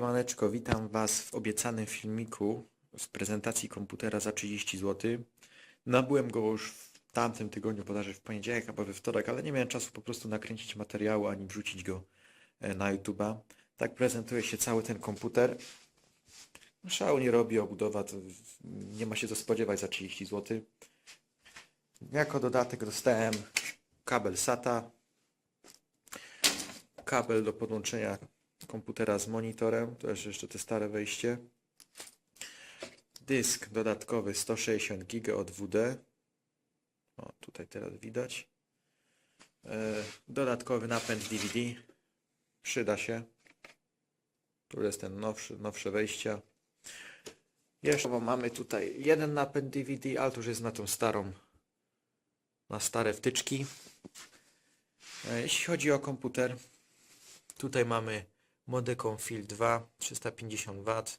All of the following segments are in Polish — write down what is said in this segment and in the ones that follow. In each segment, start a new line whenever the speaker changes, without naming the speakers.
Siemaneczko, witam Was w obiecanym filmiku z prezentacji komputera za 30 zł. Nabyłem go już w tamtym tygodniu, bodajże w poniedziałek albo we wtorek, ale nie miałem czasu po prostu nakręcić materiału ani wrzucić go e, na YouTube'a. Tak prezentuje się cały ten komputer. Szału nie robi, obudowa nie ma się co spodziewać za 30 zł. Jako dodatek dostałem kabel SATA, kabel do podłączenia komputera z monitorem, to jest jeszcze te stare wejście. Dysk dodatkowy 160 GB od WD. O, tutaj teraz widać. E, Dodatkowy napęd DVD. Przyda się. Tu jest ten nowszy, nowsze wejścia. Jeszcze mamy tutaj jeden napęd DVD, ale to już jest na tą starą, na stare wtyczki. E, Jeśli chodzi o komputer, tutaj mamy Modecon Field 2 350 W.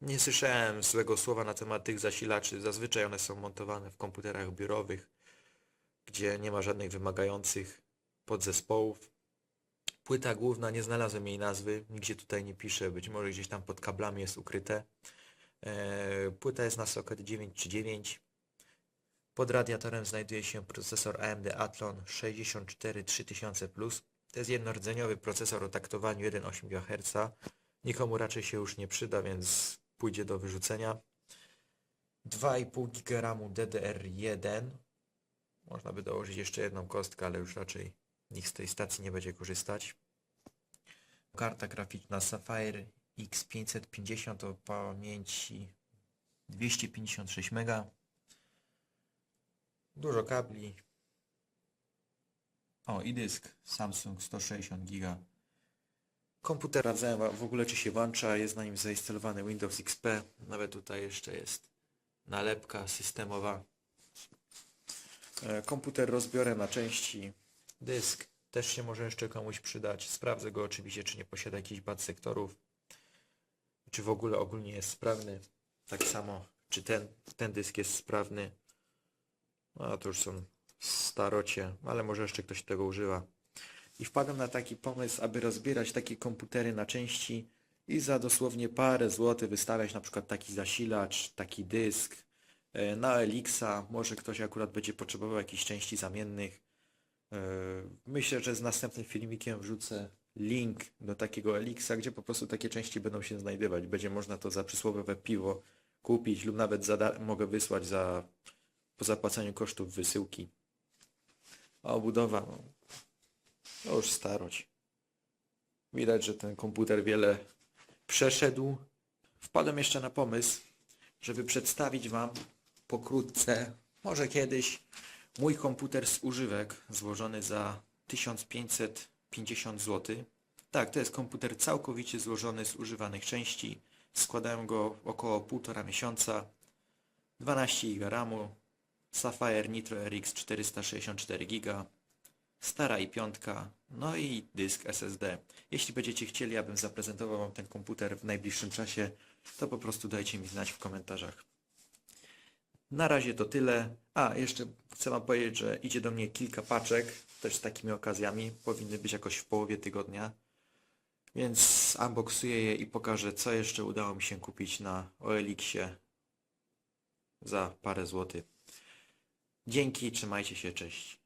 Nie słyszałem złego słowa na temat tych zasilaczy. Zazwyczaj one są montowane w komputerach biurowych, gdzie nie ma żadnych wymagających podzespołów. Płyta główna, nie znalazłem jej nazwy, nigdzie tutaj nie pisze, być może gdzieś tam pod kablami jest ukryte. Eee, Płyta jest na socket 939. Pod radiatorem znajduje się procesor AMD Athlon 64 3000+. To jest jednordzeniowy procesor o taktowaniu 1,8 GHz. Nikomu raczej się już nie przyda, więc pójdzie do wyrzucenia. 2,5 GB RAMu DDR1. Można by dołożyć jeszcze jedną kostkę, ale już raczej nikt z tej stacji nie będzie korzystać. Karta graficzna Sapphire X550 o pamięci 256 MB. Dużo kabli, o, i dysk Samsung 160 GB. Komputer sprawdzałem w ogóle czy się włącza, jest na nim zainstalowany Windows XP. Nawet tutaj jeszcze jest nalepka systemowa. E, Komputer rozbiorę na części. Dysk też się może jeszcze komuś przydać. Sprawdzę go oczywiście, czy nie posiada jakichś bad sektorów. Czy w ogóle ogólnie jest sprawny. Tak samo, czy ten, ten dysk jest sprawny. No to już są starocie, ale może jeszcze ktoś tego używa. I wpadłem na taki pomysł, aby rozbierać takie komputery na części i za dosłownie parę złotych wystawiać na przykład taki zasilacz, taki dysk e, na Elixa. Może ktoś akurat będzie potrzebował jakichś części zamiennych. E, Myślę, że z następnym filmikiem wrzucę link do takiego Elixa, gdzie po prostu takie części będą się znajdować. Będzie można to za przysłowiowe piwo kupić lub nawet za mogę wysłać za po zapłaceniu kosztów wysyłki. A obudowa, no, no już starość. Widać, że ten komputer wiele przeszedł. Wpadłem jeszcze na pomysł, żeby przedstawić Wam pokrótce, może kiedyś, mój komputer z używek złożony za 1550 zł. Tak, to jest komputer całkowicie złożony z używanych części. Składałem go około półtora miesiąca. 12 GB RAMu, Sapphire Nitro RX 464 GB, stara i piątka, no i dysk SSD. Jeśli będziecie chcieli, abym zaprezentował Wam ten komputer w najbliższym czasie, to po prostu dajcie mi znać w komentarzach. Na razie to tyle. A, jeszcze chcę Wam powiedzieć, że idzie do mnie kilka paczek, też z takimi okazjami. Powinny być jakoś w połowie tygodnia. Więc unboxuję je i pokażę, co jeszcze udało mi się kupić na OLX-ie za parę złotych. Dzięki, trzymajcie się, cześć.